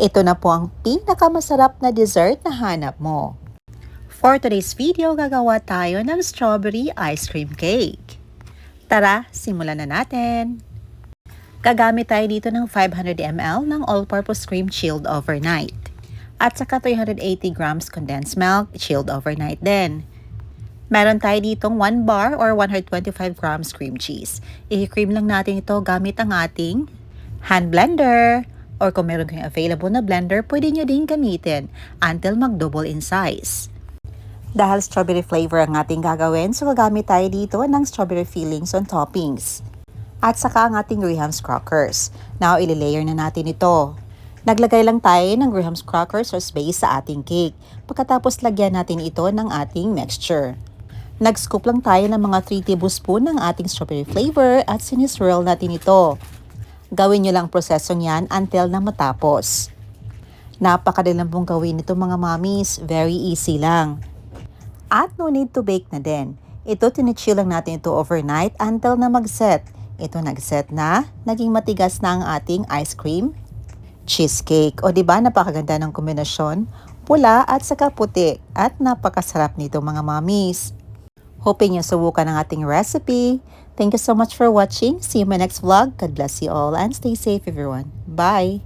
Ito na po ang pinakamasarap na dessert na hanap mo. For today's video, gagawa tayo ng strawberry ice cream cake. Tara, simulan na natin! Gagamit tayo dito ng 500 ml ng all-purpose cream chilled overnight. At saka 380 grams condensed milk chilled overnight din. Meron tayo ditong 1 bar or 125 grams cream cheese. I-cream lang natin ito gamit ang ating hand blender. Or kung meron kayong available na blender, pwede nyo din gamitin until mag-double in size. Dahil strawberry flavor ang ating gagawin, so gagamit tayo dito ng strawberry fillings on toppings. At saka ang ating Graham's crackers. Now, ililayer na natin ito. Naglagay lang tayo ng Graham's crackers or base sa ating cake. Pagkatapos lagyan natin ito ng ating mixture. Nag-scoop lang tayo ng mga 3 tablespoon ng ating strawberry flavor at siniswirl natin ito. Gawin nyo lang prosesong yan until na matapos. Napakadalang pong gawin ito mga mommies, very easy lang. At no need to bake na din. Ito tinichill lang natin ito overnight until na mag-set. Ito nag-set na, naging matigas na ang ating ice cream cheesecake. O di ba napakaganda ng kombinasyon? Pula at saka puti at napakasarap nito mga mommies. Hoping nyo subukan ang ating recipe. Thank you so much for watching. See you in my next vlog. God bless you all and stay safe everyone. Bye!